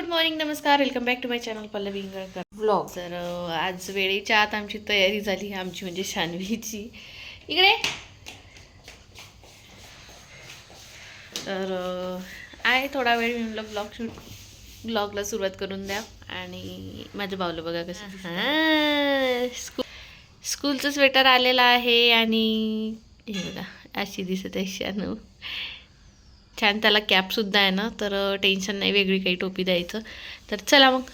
Good morning नमस्कार. Welcome back to my channel Pallavi Ingalkar blog तर आज वेळेच्या आत आमची तयारी झाली आमची म्हणजे शान्वीची. इकडे. तर आहे थोडा वेळ मी म्हणलं ब्लॉग शूट ब्लॉगला सुरुवात करून द्या. आणि माझं बावलं बघा कसं हां. स्कूल स्कूलचं स्वेटर आलेलं आहे आणि हे बघा अशी दिसत आहे शानू. छान त्याला कॅपसुद्धा आहे ना तर टेन्शन नाही वेगळी काही टोपी द्यायचं. तर चला मग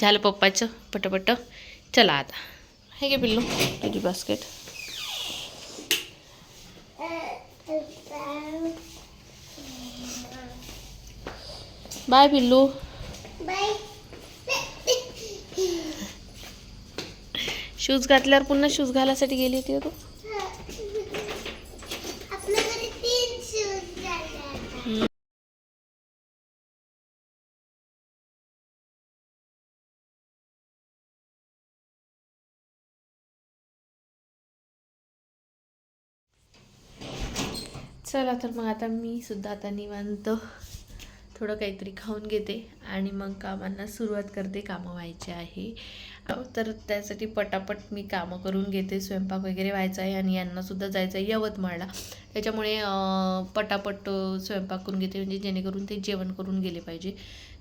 झालं पप्पाचं पटपट. चला आता. हे घे पिल्लू. तुझी बास्केट बाय पिल्लू. शूज घातल्यावर पुन्हा शूज घालायसाठी गेली होती तू. चला तर मग आता मी सुद्धा आता निवांत थोडं काहीतरी खाऊन घेते आणि मग कामांना सुरुवात करते कामं व्हायचे आहे. तर त्यासाठी पटापट मी कामं करून घेते स्वयंपाक वगैरे व्हायचा आहे आणि यांनासुद्धा जायचं आहे यवतमाळला. त्याच्यामुळे पटापट स्वयंपाक करून घेते म्हणजे जेणेकरून ते जेवण करून गेले पाहिजे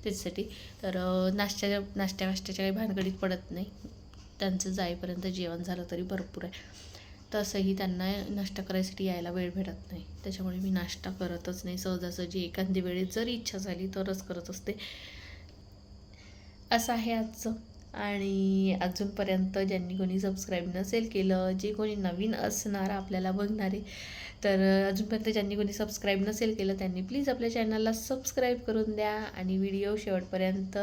त्याच्यासाठी. तर नाश्त्याच्या नाश्त्या वाष्ट्याच्या काही भानगडीत पडत नाही. त्यांचं जाईपर्यंत जेवण झालं तरी भरपूर आहे. तसंही त्यांना नाश्ता करायसाठी यायला वेळ भेटत नाही. त्याच्यामुळे मी नाश्ता करतच नाही. सहजासहजी एखादी वेळेस जर इच्छा झाली तरच करत असते. असं आहे आजचं. आणि अजूनपर्यंत ज्यांनी कोणी सबस्क्राईब नसेल केलं जे कोणी नवीन असणार आपल्याला बघणारे तर अजूनपर्यंत ज्यांनी कोणी सबस्क्राईब नसेल केलं त्यांनी प्लीज आपल्या चॅनलला सबस्क्राईब करून द्या आणि व्हिडिओ शेवटपर्यंत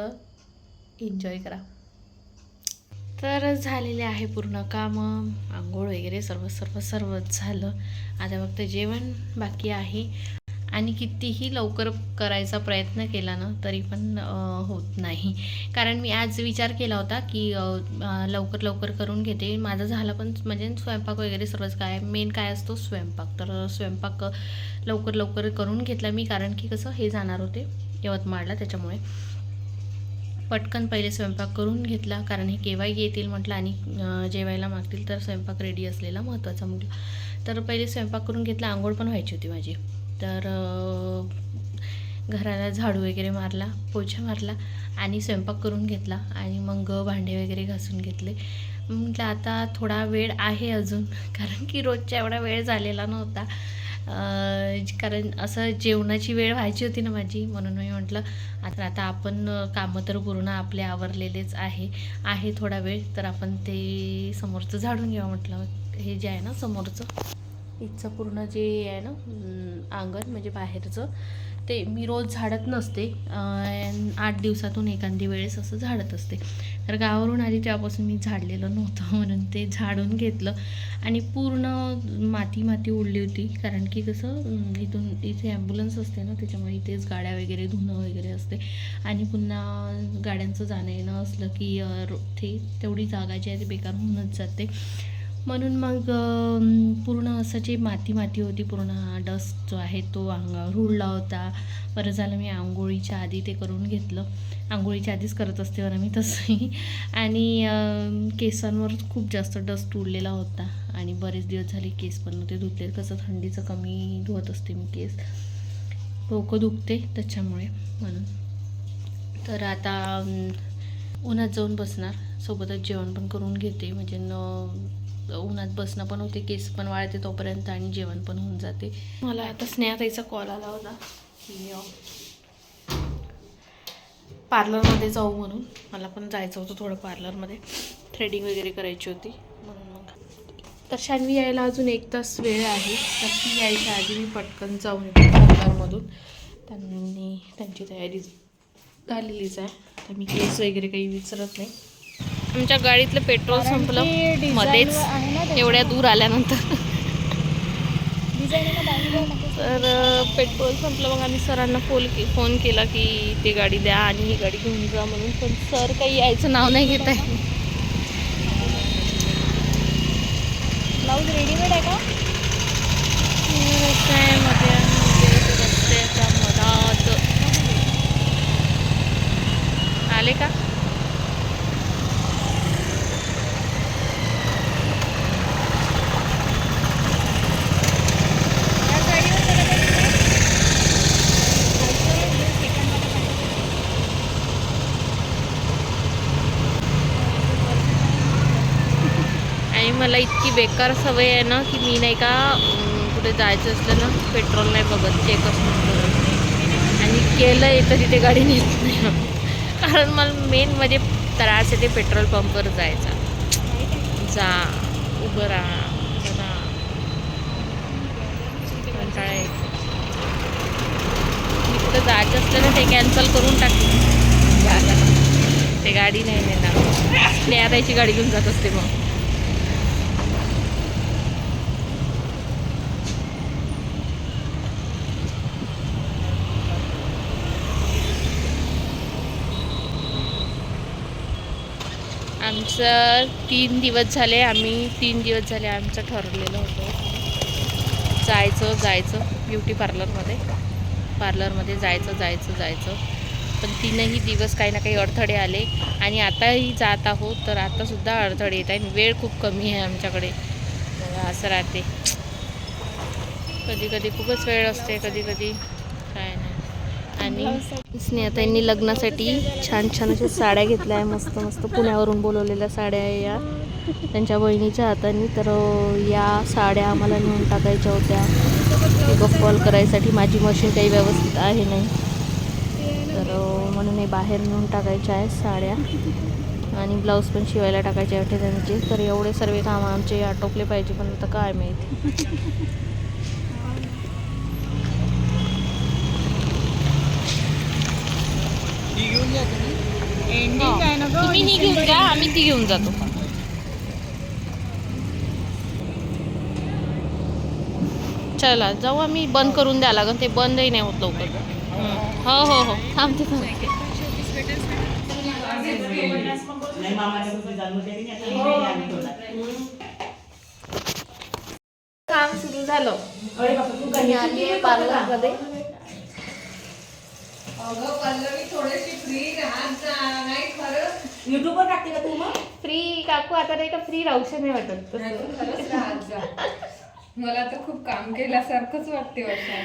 एन्जॉय करा. तर झालेले आहे पूर्ण कामं आंघोळ वगैरे सर्व सर्व सर्व झालं. आता फक्त जेवण बाकी आहे. आणि कितीही लवकर करायचा प्रयत्न केला ना तरी पण होत नाही. कारण मी आज विचार केला होता की लवकर लवकर करून घेते. माझं झालं पण म्हणजे स्वयंपाक वगैरे सर्वच काय मेन काय असतो स्वयंपाक. तर स्वयंपाक लवकर लवकर करून घेतला मी. कारण की कसं हे जाणार होते यवतमाळला. त्याच्यामुळे पटकन पहिले स्वयंपाक करून घेतला कारण हे केव्हाही येतील म्हटलं आणि जेवायला मागतील तर स्वयंपाक रेडी असलेला महत्त्वाचा म्हटलं तर पहिले स्वयंपाक करून घेतला आंघोळ पण व्हायची होती माझी. तर घराला झाडू वगैरे मारला पोछा मारला आणि स्वयंपाक करून घेतला आणि मग भांडे वगैरे घासून घेतले. म्हटलं आता थोडा वेळ आहे अजून कारण की रोजच्या एवढा वेळ झालेला नव्हता. कारण असं जेवणाची वेळ व्हायची होती ना माझी म्हणून मी म्हटलं आता आता आपण कामं तर पूर्ण आपले आवरलेलेच आहे आहे थोडा वेळ तर आपण ते समोरचं झाडून घ्यावं म्हटलं. हे जे आहे ना समोरचं इथचं पूर्ण जे आहे ना अंगण म्हणजे बाहेरचं ते मी रोज झाडत नसते. आठ दिवसातून एखादी वेळेस असं झाडत असते. तर गावावरून आली तेव्हापासून मी झाडलेलं नव्हतं. म्हणून ते झाडून घेतलं. आणि पूर्ण माती माती उडली होती. कारण की कसं इथून इथे ॲम्ब्युलन्स असते ना त्याच्यामुळे इथेच गाड्या वगैरे धुणं वगैरे असते. आणि पुन्हा गाड्यांचं जाणं येणं असलं की रो- ते तेवढी जागा जी आहे ती बेकार होऊनच जाते. म्हणून मग पूर्ण असं जे माती माती होती पूर्ण डस्ट जो आहे तो अंगावर उडला होता. बरं झालं मी आंघोळीच्या आधी ते करून घेतलं. आंघोळीच्या आधीच करत असते बरं मी तसंही. आणि केसांवर खूप जास्त डस्ट उडलेला होता. आणि बरेच दिवस झाले केस पण नव्हते धुतले. कसं थंडीचं कमी धुवत असते मी केस. डोकं दुखते त्याच्यामुळे म्हणून. तर आता उन्हात जाऊन बसणार. सोबतच जेवण पण करून घेते. म्हणजे न उन्हात बसणं पण होते केस पण वाळते तोपर्यंत आणि जेवण पण होऊन जाते. मला आता स्नेहाताईचा कॉल आला होता. की पार्लरमध्ये जाऊ म्हणून. मला पण जायचं होतं थोडं पार्लरमध्ये थ्रेडिंग वगैरे करायची होती. म्हणून मग. तर शानवी यायला अजून एक तास वेळ आहे. तर ती यायच्या आधी मी पटकन जाऊन येते पार्लरमधून त्यांनी त्यांची तयारी झालेलीच आहे. तर मी केस वगैरे काही विचारत नाही. आमच्या गाडीतलं पेट्रोल संपलं मध्येच. एवढ्या दूर आल्यानंतर. तर पेट्रोल संपलं मग आम्ही सरांना फोन के फोन केला की ती गाडी द्या आणि ही गाडी घेऊन जा म्हणून. पण सर काही यायचं नाव नाही घेत आहे. ब्लाऊज रेडीमेड आहे का? रस्त्यामध्ये रस्त्याच्या मधात. आले का आणि मला इतकी बेकार सवय आहे ना की मी नाही का कुठे जायचं असलं ना पेट्रोल नाही बघत चेकच नाही करत. आणि केलं आहे तर तिथे गाडी नेत नाही. कारण मला मेन म्हणजे त्रास आहे ते पेट्रोल पंपवर जायचा. जा उभं राहा जरा कंटाळा येतो. मी कुठं जायचं असलं ना ते कॅन्सल करून टाकते. ते गाडी नाही नेणार. स्नेहाताईची गाडी घेऊन जात असते मग. आमचं तीन दिवस झाले आम्ही तीन दिवस झाले आमचं ठरलेलं होतं. जायचं जायचं ब्युटी पार्लरमध्ये पार्लरमध्ये जायचं जायचं जायचं. पण तीनही दिवस काही ना काही अडथळे आले. आणि आताही जात आहोत तर आतासुद्धा अडथळे येत आहे वेळ खूप कमी आहे आमच्याकडे. असं राहते. कधी कधी खूपच वेळ असते कधी कधी आणि स्नेहाताईंनी लग्नासाठी छान छान अशा साड्या घेतल्या आहे. मस्त मस्त पुण्यावरून बोलवलेल्या साड्या आहे या. त्यांच्या बहिणीच्या हाताने. तर या साड्या आम्हाला नेऊन टाकायच्या होत्या. एक करायसाठी. माझी मशीन काही व्यवस्थित आहे नाही. तर म्हणून हे बाहेर नेऊन टाकायच्या आहेत साड्या. आणि ब्लाऊज पण शिवायला टाकायचे होते त्यांचे तर एवढे सर्व कामं आमचे आटोपले पाहिजे पण आता काय माहिती. तुम्ही ही घेऊन जा आम्ही ती घेऊन जातो. चला जाऊ आम्ही बंद करून द्या लागन ते बंदही नाही होत लवकर. हं. हो हो. थांबते थांबते काम सुरू झालं. आली आहे पार्लरमध्ये. युट्यूबवर टाकते का तू मग? फ्री काकू आता नाही का फ्री राहूशे नाही वाटत. नाही तू खरंच राहत जा. मला तर खूप काम केल्यासारखंच वाटते वर्षा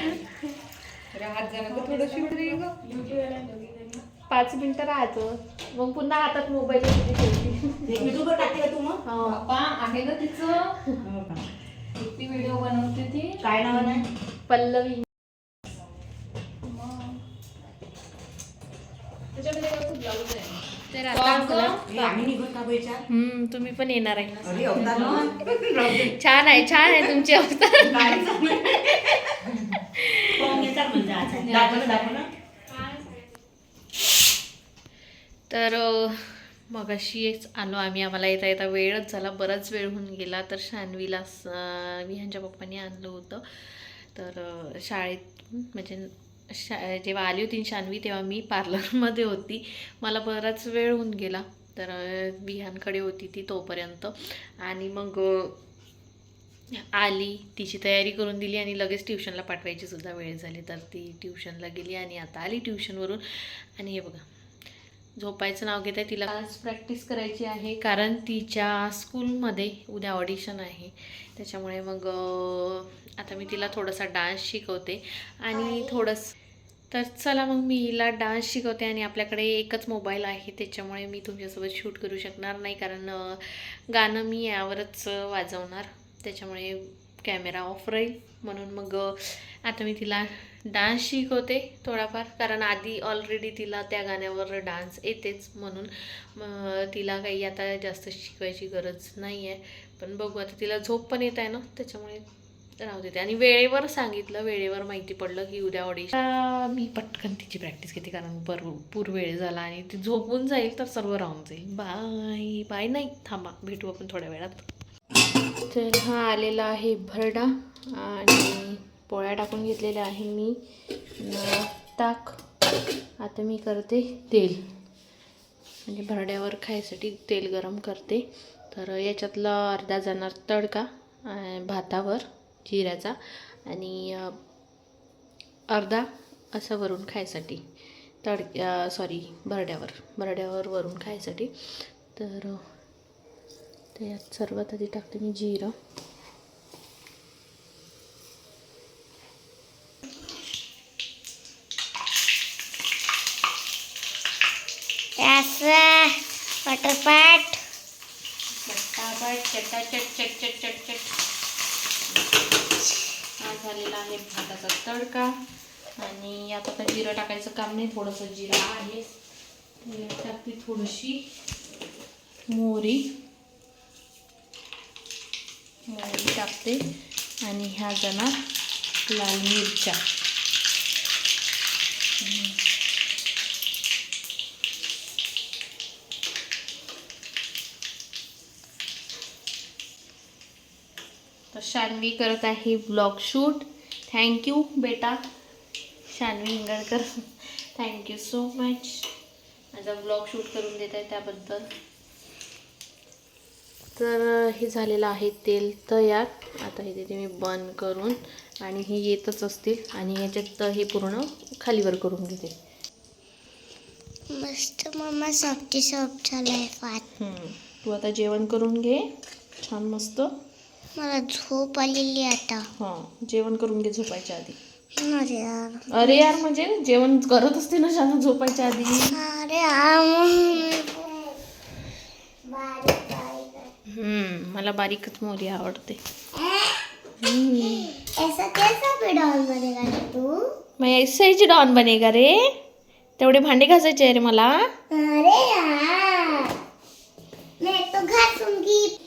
राहत थोडंशी फ्री ग. पाच मिनिटं राहायचं. मग पुन्हा हातात मोबाईल युट्यूबवर टाकते का तू मग? हो. आहे ना तिचं? हो का? किती व्हिडिओ बनवते ती? काय नाव आहे? पल्लवी. तर आता हे तुम्ही पण येणार आहे. छान आहे छान आहे तुमची म्हणजे. तर अ, मगाशीच आलो आम्ही आम्हाला येता येता वेळच झाला बराच वेळ होऊन गेला. तर शान्वीला स- विहानच्या पप्पांनी आणलं होतं. तर शाळेत म्हणजे शा जेव्हा आली होती शान्वी तेव्हा मी पार्लरमध्ये होती. मला बराच वेळ होऊन गेला. तर बिहानकडे विहानकडे होती ती तोपर्यंत. आणि मग आली. तिची तयारी करून दिली आणि लगेच ट्युशनला पाठवायची सुद्धा वेळ झाली. तर ती ट्युशनला गेली आणि आता आली ट्युशनवरून. आणि हे बघा. झोपायचं नाव घेत आहे तिला आज प्रॅक्टिस करायची आहे कारण तिच्या स्कूलमध्ये उद्या ऑडिशन आहे. त्याच्यामुळे मग आता मी तिला थोडासा डान्स शिकवते. आणि थोडंसं तर चला मग मी हिला डान्स शिकवते आणि आपल्याकडे एकच मोबाईल आहे त्याच्यामुळे मी तुमच्यासोबत शूट करू शकणार नाही कारण गाणं मी यावरच वाजवणार. त्याच्यामुळे कॅमेरा ऑफ राहील. म्हणून मग आता मी तिला डान्स शिकवते थोडाफार. कारण आधी ऑलरेडी तिला त्या गाण्यावर डान्स येतेच म्हणून. तिला काही आता जास्त शिकवायची गरज नाही आहे पण बघू आता तिला झोप पण येत आहे ना त्याच्यामुळे राहू देते. आणि वेळेवर सांगितलं वेळेवर माहिती पडलं की उद्या ऑडिशन मी पटकन तिची प्रॅक्टिस घेते कारण भरपूर वेळ झाला आणि ती झोपून जाईल तर सर्व राहून जाईल. बाय बाय नाही थांबा. भेटू आपण थोड्या वेळात. तर हा आलेला आहे भरडा आणि पोळ्या टाकून घेतलेल्या आहे मी. ताक. आता मी करते तेल. म्हणजे भरड्यावर खायसाठी तेल गरम करते. तर याच्यातला अर्धा जाणार तडका भातावर जिऱ्याचा. आणि अर्धा असं वरून खायसाठी. तड सॉरी भरड्यावर. भरड्यावर वरून खायसाठी. तर त्यात सर्वात आधी टाकते मी जिरं असं पटपट. पटापट चटाचट चट चट चट चट हा झालेला आहे भाताचा तडका. आणि आता तर जिरं टाकायचं काम नाही थोडंसं जिरं आहे. टाकते थोडीशी. मोहरी. मोहरी टाकते. आणि ह्या जाणार लाल मिरच्या. शान्वी करत आहे ब्लॉग शूट. थँक्यू बेटा. Shanvi Ingalkar. Thank you so much माझा ब्लॉग शूट करून देत आहे त्याबद्दल. तर हे झालेलं आहे तेल तयार. आता हे तिथे मी बंद करून आणि हे येतच असतील आणि याच्यात हे पूर्ण खालीवर करून घेते. मस्त मम्मा सॉफ्टी सॉफ्ट फाट हम्म. तू आता जेवण करून घे. छान मस्त. मला झोप आलेली आता. हाँ जेवण करून घे झोपायच्या आधी. अरे यार. अरे यार म्हणजे जेवण करत असते ना झोपायच्या आधी? अरे यार हम्म, मला बारीकच मोरी आवडते. ऐसा कैसा पिढाल बनेगा रे तू? मग ऐसायची डॉन बनेगा रे. तेवढे भांडे घासायचे रे मला. अरे यार. मैं तो घासूँगी.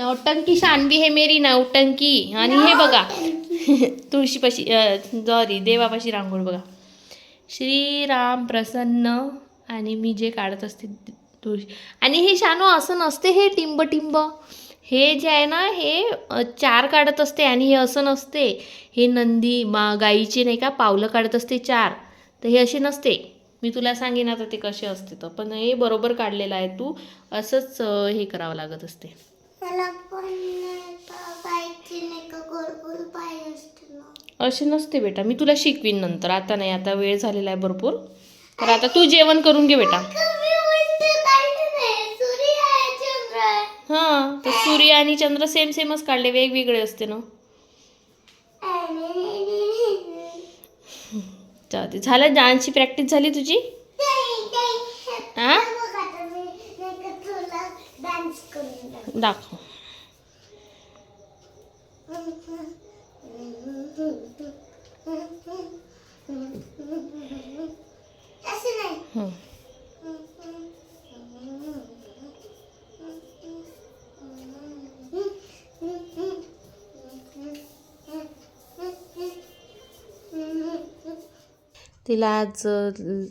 नौटंकी शानवी हे मेरी नौटंकी. आणि हे बघा. तुळशीपाशी सॉरी देवापाशी रांगोळ बघा. श्रीराम प्रसन्न आणि मी जे काढत असते तुळशी. आणि हे शानू असं नसते हे टिंब टिंब हे जे आहे ना हे चार काढत असते आणि हे असं नसते. हे नंदी मा गाईचे नाही का पावलं काढत असते चार. तर हे असे नसते. मी तुला सांगेन आता ते कसे असते तर. पण हे बरोबर काढलेलं आहे तू. असंच हे करावं लागत असते. मला पण नाही का असते ना. असे नसते बेटा. मी तुला शिकवीन नंतर. आता नाही आता वेळ झालेला आहे भरपूर. तर आता तू जेवण करून घे बेटा. कमी उलट काढलं नाही सूर्य आहे चंद्र. आहे हां तर सूर्य आणि चंद्र सेम सेमच काढले. वेगवेगळे असते ना. दे. झालं? डान्सची प्रॅक्टिस झाली तुझी? हा डान्स करून दाखव. तिला आज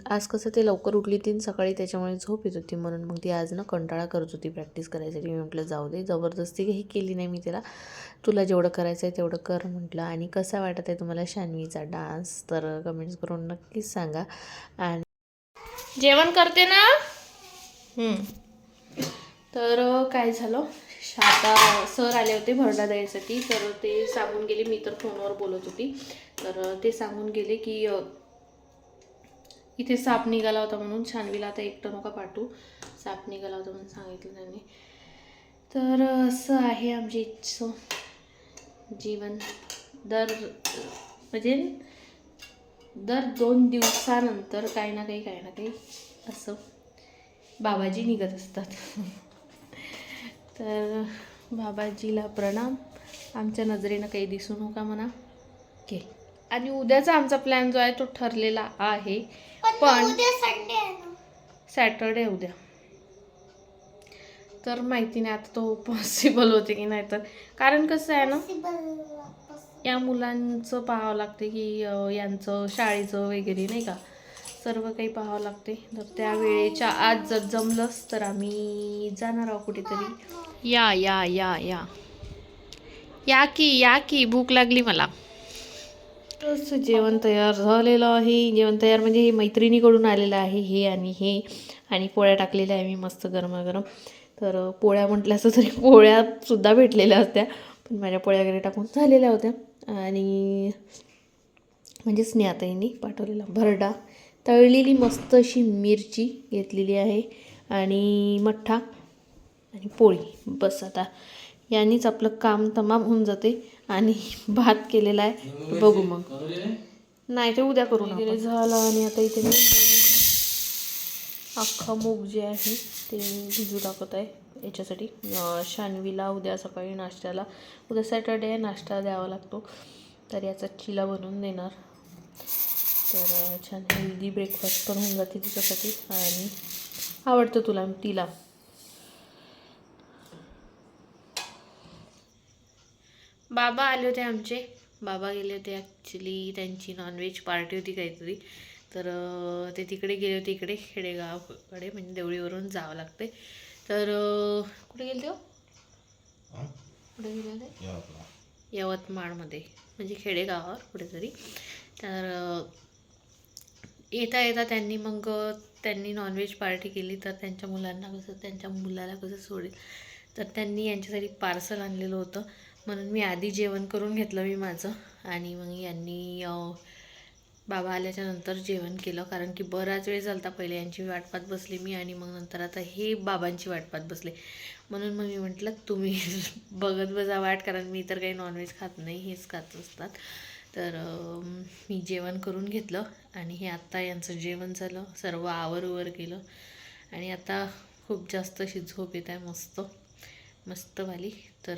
आज कसं ते लवकर उठली ती सकाळी त्याच्यामुळे झोप येत होती म्हणून मग ती आज ना कंटाळा करत होती प्रॅक्टिस करायसाठी. मी म्हटलं जाऊ दे जबरदस्ती काही केली नाही मी तिला. तुला जेवढं करायचं आहे तेवढं कर म्हटलं. आणि कसा वाटत आहे तुम्हाला शान्वीचा डान्स? तर कमेंट्स करून नक्कीच सांगा. आणि जेवण करते ना. तर काय झालं? आता सर आले होते भरडा द्यायसाठी तर ते सांगून गेले मी तर फोनवर बोलत होती. तर ते सांगून गेले की इथे साप निघाला होता म्हणून छानवीला आता एकटं नका पाठवू. साप निघाला होता म्हणून सांगितलं त्यांनी. तर असं आहे आमच्या इथचं जीवन. दर म्हणजे दर दोन दिवसानंतर काही ना काही काही ना काही असं बाबाजी निघत असतात. तर बाबाजीला प्रणाम. आमच्या नजरेनं काही दिसू नका म्हणा. ओके. आणि उद्याचा आमचा प्लॅन जो आहे तो ठरलेला आहे. पण उद्या संडे आहे ना? सॅटरडे उद्या. तर माहिती नाही आता तो पॉसिबल होते की नाही तर. कारण कसं आहे ना. या मुलांचं पाहावं लागते की यांचं शाळेचं वगैरे नाही का? सर्व काही पाहावं लागते. तर त्या वेळेच्या आज जर जमलंच तर आम्ही जाणार आहोत कुठेतरी. या या या या. या की या की भूक लागली मला. जेवण तयार झालेलं आहे. जेवण तयार म्हणजे हे मैत्रिणीकडून आलेलं आहे हे आणि हे. आणि पोळ्या टाकलेल्या आहे मी मस्त गरमागरम. तर पोळ्या म्हटल्या असं तरी पोळ्यासुद्धा भेटलेल्या होत्या पण माझ्या पोळ्या वगैरे टाकून झालेल्या होत्या. आणि म्हणजे स्नेहाताईंनी पाठवलेला भरडा तळलेली मस्त अशी मिरची घेतलेली आहे. आणि मठ्ठा आणि पोळी. बस आता यांनीच आपलं काम तमाम होऊन जाते आणि भात केलेला आहे. बघू मग. नाही ते उद्या करू वगैरे झालं आणि आता इथे मी अख्खा मूग जे आहे ते भिजू टाकत आहे. याच्यासाठी शानवीला उद्या सकाळी नाश्त्याला उद्या सॅटर्डे नाश्ता द्यावा लागतो. तर याचा चिला बनवून देणार. तर छान हेल्दी ब्रेकफास्ट पण होऊन जाते तिच्यासाठी. आणि आवडतं तुला तिला. बाबा आले होते आमचे. बाबा गेले होते ॲक्च्युली त्यांची नॉनव्हेज पार्टी होती काहीतरी. तर ते तिकडे गेले होते इकडे खेडेगावकडे म्हणजे देवळीवरून जावं लागते. तर कुठे गेले ते हो? कुठे गेले होते? यवतमाळमध्ये म्हणजे खेडेगावावर कुठेतरी. तर येता येता त्यांनी मग त्यांनी नॉनव्हेज पार्टी केली. तर त्यांच्या मुलांना कसं त्यांच्या मुलाला कसं सोडेल? तर त्यांनी यांच्यासाठी पार्सल आणलेलं होतं. म्हणून मी आधी जेवण करून घेतलं मी माझं. आणि मग यांनी बाबा आल्याच्यानंतर जेवण केलं. कारण की बराच वेळ झालता पहिले यांची वाटपात बसली मी आणि मग नंतर आता हे बाबांची वाटपात बसले. म्हणून मग मी म्हटलं तुम्ही बघत बजा वाट कारण मी तर काही नॉनव्हेज खात नाही हेच खात असतात. तर मी जेवण करून घेतलं आणि हे आत्ता यांचं जेवण झालं. सर्व आवरवर केलं आणि आता खूप जास्त अशी झोप येत आहे मस्त. मस्तवाली तर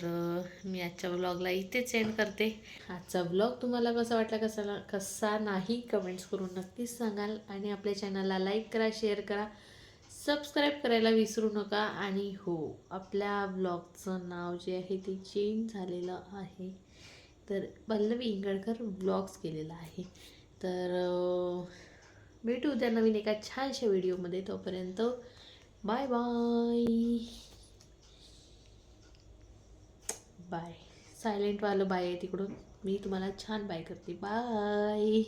मी आजच्या ब्लॉगला इथेच एंड करते. आजचा ब्लॉग तुम्हाला कसा वाटला कसा कसा नाही कमेंट्स करून नक्कीच सांगाल. आणि आपल्या चॅनलला लाईक करा शेअर करा. सबस्क्राईब करायला विसरू नका. आणि हो आपल्या ब्लॉगचं नाव जे आहे ते चेंज झालेलं आहे. तर पल्लवी इंगळकर ब्लॉग्स केलेला आहे. तर भेटू उद्या नवीन एका छानशा व्हिडिओमध्ये तोपर्यंत बाय बाय बाय. सायलेंटवालं बाय आहे तिकडून. मी तुम्हाला छान बाय करते. बाय.